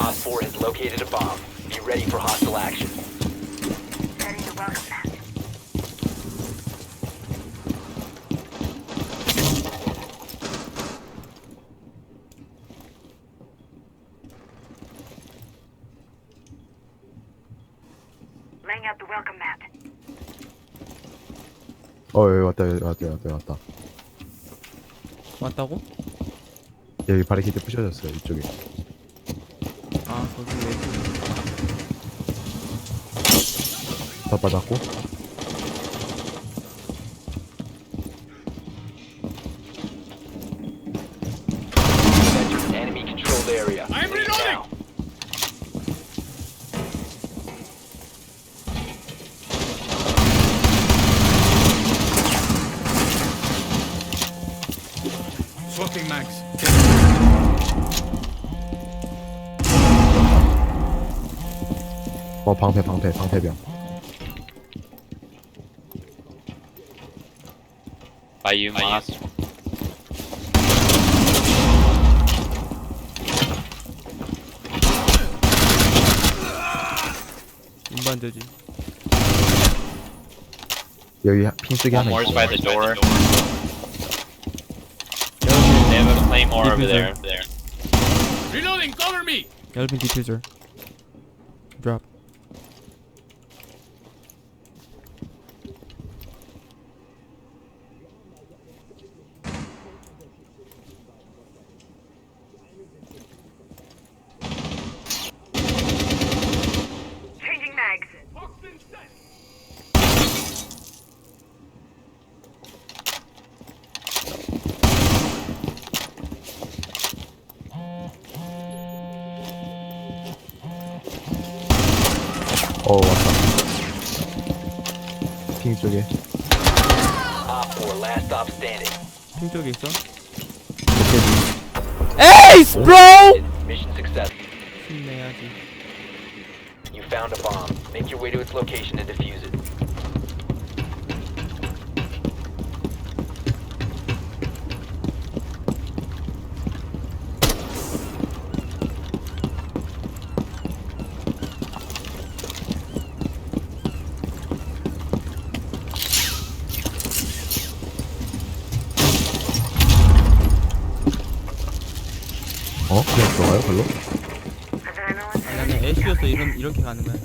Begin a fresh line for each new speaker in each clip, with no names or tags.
Op 4 has located a bomb. Be ready for hostile action.
Setting the welcome mat. Laying out the welcome mat.
어 여기 왔다 여기 왔다 여기 왔다 왔다
왔다고?
여기 바리케이트 부셔졌어요 이쪽에
아 거기 왜
다 받았고
Entered enemy controlled area. I'm reloading!
Swapping mags.
어 방패 방패 방패병
Buy you mask.
운반되지
여기 핑 쓰기
One
하나
more's
있어
by the door. They have a claymore over there. there.
Reloading, cover me!
얇은 디퓨저 드랍
어 왔다 핑 쪽에
Op 4, last stop standing.
팀 쪽에 있어? 에이스 브로!
Mission success.
힘내야지
You found a bomb. Make your way to its location and defuse it.
애쉬여서 이런, 이렇게 가는 거야.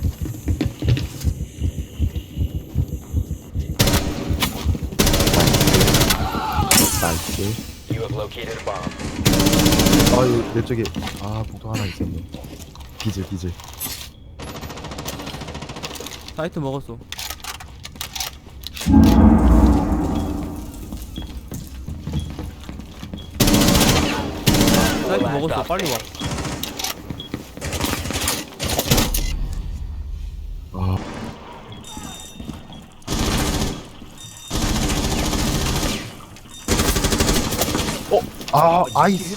나이스.
You have located a bomb.
아 여기 내 쪽에 아 복도 하나 있었네. 비질 비질
사이트 먹었어. 사이트
Last
먹었어. 빨리 와
아 아이스.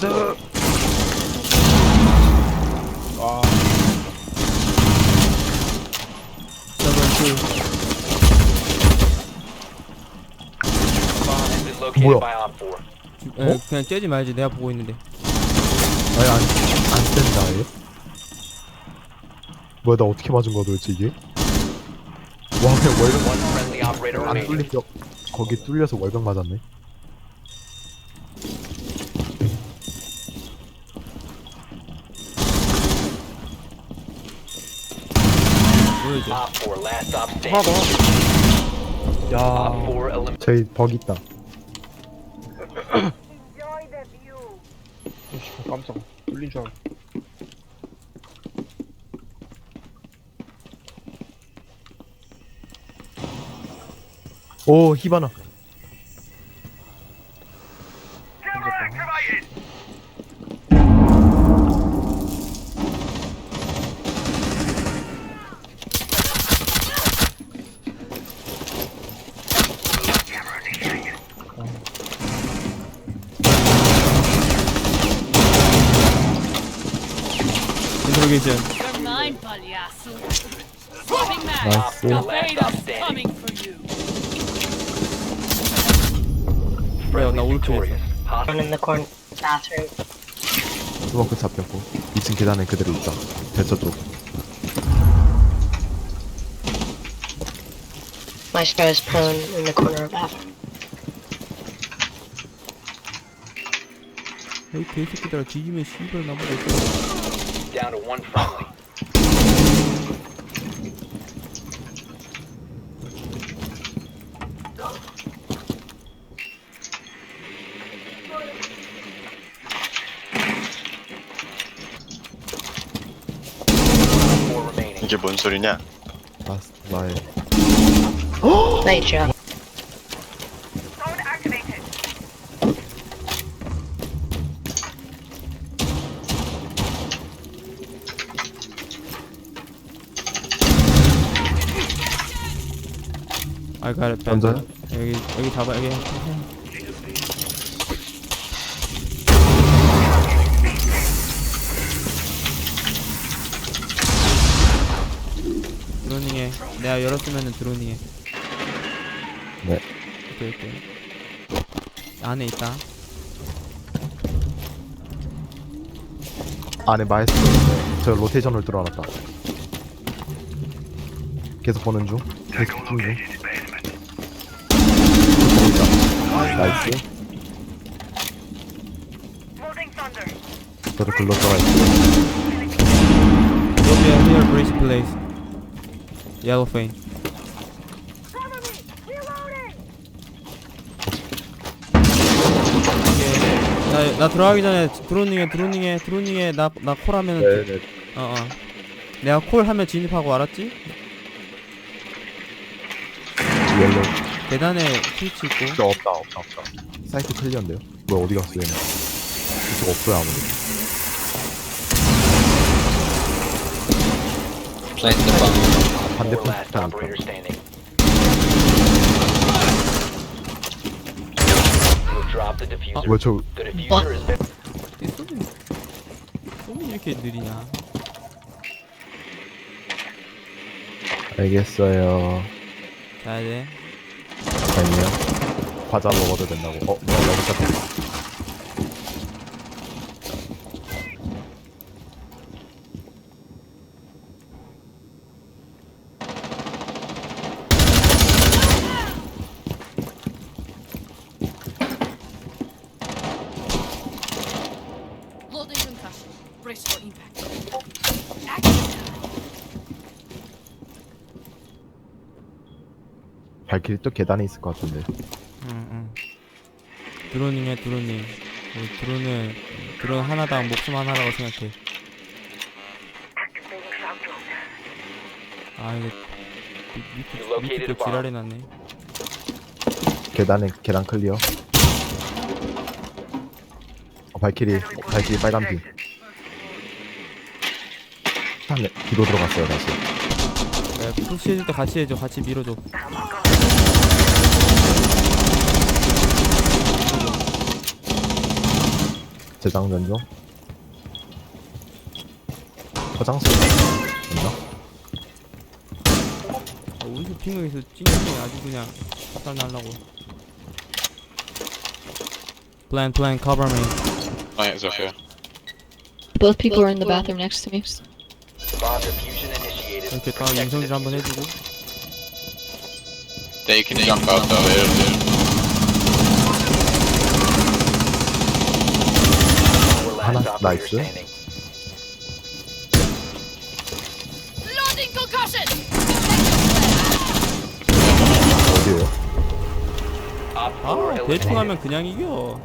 located
뭐야?
by Op 4.
투 에, 그냥 째지 말지. 내가 보고 있는데.
아니 안 안 뗀다 아예 뭐야 나 어떻게 맞은 거야 도대체 이게? 와 그냥 월병 안. 뚫린 벽 거기 뚫려서 월병 맞았네
보여줘
Op 4, last stop standing.
야
Op 4 eliminated.
저희 벅 있다
Enjoy the view.
깜짝 놀린 줄 알고
오 히바나
인트로게이션
You're mine, palhaço. Swapping mag.
Op 4, last
Vader's
stop standing.
coming for you.
뭐야 나
Friendly
올킬
victorious.
했어
Hostile
in the corner bathroom.
스모크 잡혔고 2층 계단에 그대로 있다 대처 쪽
Maestro is prone in the corner of bathroom.
에이 개새끼들아 뒤지면 씨발 나보고 있어
Down to one friendly. Four remaining.
이게 뭔 소리냐?
나, 나의
Night shot.
Zone
I got it
던져요?
여기 여기 잡아 여기. 드로닝해 내가 열었으면은 드로닝해
네.
오케이 오케이. 안에 있다.
안에 있네 저 로테이션을 들어놨다. 계속 보는 중. 계속 보는 중 나이스. 저도 글로 있고
여기 here brace place yellow! 오케이 나, 나 들어가기 전에 드로닝해 드로닝해 드로닝해 나 나 콜하면은
네네
어어 내가 콜하면 진입하고 알았지?
옐로우
계단에 스위치 있고
저 없다 없다 없다 사이트 클리어인데요? 뭐야 어디 갔어 얘네 이쪽 없어요 아무도
the bomb.
Four
반대편
last
스타니까
operator standing. You have dropped the diffuser.
왜저
The diffuser has been.
이 소리 소리 이렇게 느리냐
알겠어요
가야 돼
아니요 과자 먹어도 된다고 어 뭐야 너무 깜짝
Loading concussion. Brace for impact. Action.
발길이 또 계단에 있을 것 같은데.
응 응 드로닝해 드로닝 뭐 드론은 드론 하나당 목숨 하나라고 생각해. 아 이거 밑-
You
밑에 밑에 또
bomb.
지랄해놨네.
계단에 계단 클리어. 어, 발길이 어, 발길이 빨간 비 한, 뒤로 들어갔어요 다시
야, 푸시 해줄 때 같이 해줘 같이 밀어줘
재장전 중 화장실 있나?
아, 어디서 핑크에서 찡찡이 아주 그냥 살 날라고 Plan plan cover me
Plants are here.
Both people are in the bathroom next to me.
Bomb diffusion.
이렇게 딱 인성질 한번. 해주고
They can jump out though. They're, they're,
Four last
하나, 나이스.
standing.
Loading concussion.
어디에요?
Op 아4
대충. 하면 그냥 이겨